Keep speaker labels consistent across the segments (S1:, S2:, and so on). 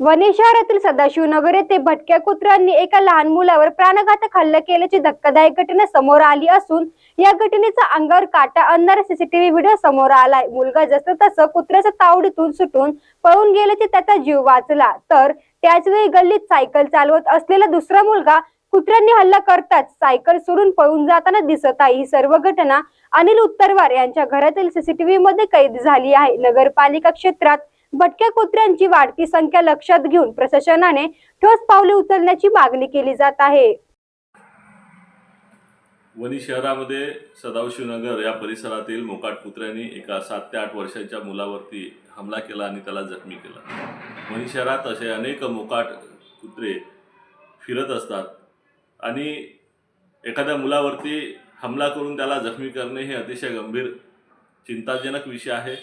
S1: वणी शहरातील सदाशिवनगर येथे भटक्या कुत्र्यांनी एका लहान मुलावर प्राणघातक हल्ला केल्याची धक्कादायक घटना समोर आली असून या घटनेचा अंगावर काटा आणणारा सीसीटीव्ही व्हिडिओ समोर आलाय. मुलगा जसं तसं कुत्र्याच्या तावडीतून सुटून पळून गेल्याचे त्याचा जीव वाचला. तर त्याचवेळी गल्लीत सायकल चालवत असलेला दुसरा मुलगा कुत्र्यांनी हल्ला करताच सायकल सोडून पळून जाताना दिसत आहे. ही सर्व घटना अनिल उत्तरवार यांच्या घरातील सीसीटीव्ही मध्ये कैद झाली आहे. नगरपालिका क्षेत्रात भटक्या कुत्र्यांची वाढती संख्या लक्षात घेऊन प्रशासनाने ठोस पावले उचलण्याची मागणी केली जात आहे.
S2: वणी शहरामध्ये सदाशिवनगर या परिसरातील मोकाट कुत्र्यांनी एका सात ते आठ वर्षाच्या मुलावरती हमला केला आणि त्याला जखमी केला. वणी शहरात असे अनेक मोकाट कुत्रे फिरत असतात आणि एखाद्या मुलावरती हमला करून त्याला जखमी करणे हे अतिशय गंभीर चिंताजनक विषय आहे.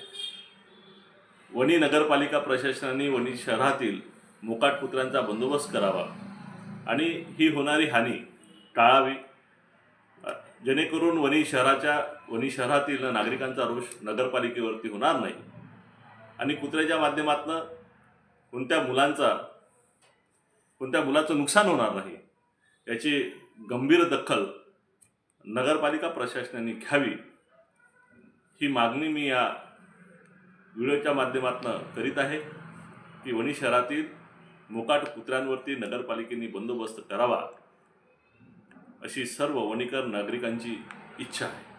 S2: वणी नगरपालिका प्रशासनाने वणी शहरातील मोकाट कुत्र्यांचा बंदोबस्त करावा. आणि ही होणारी हानी टाळावी. जेणेकरून वणी शहराच्या वणी शहरातील नागरिकांचा रोष नगरपालिकेवरती होणार नाही. आणि कुत्र्याच्या माध्यमातून कोणत्या मुलांचा कोणत्या मुलाचं नुकसान होणार नाही याची गंभीर दखल नगरपालिका प्रशासनाने घ्यावी. ही मागणी मी या व्हिडिओच्या माध्यमातून करीत आहे की वणी शहरातील मोकाट कुत्र्यांवरती नगरपालिकेने बंदोबस्त करावा अशी सर्व वणीकर नागरिकांची इच्छा आहे.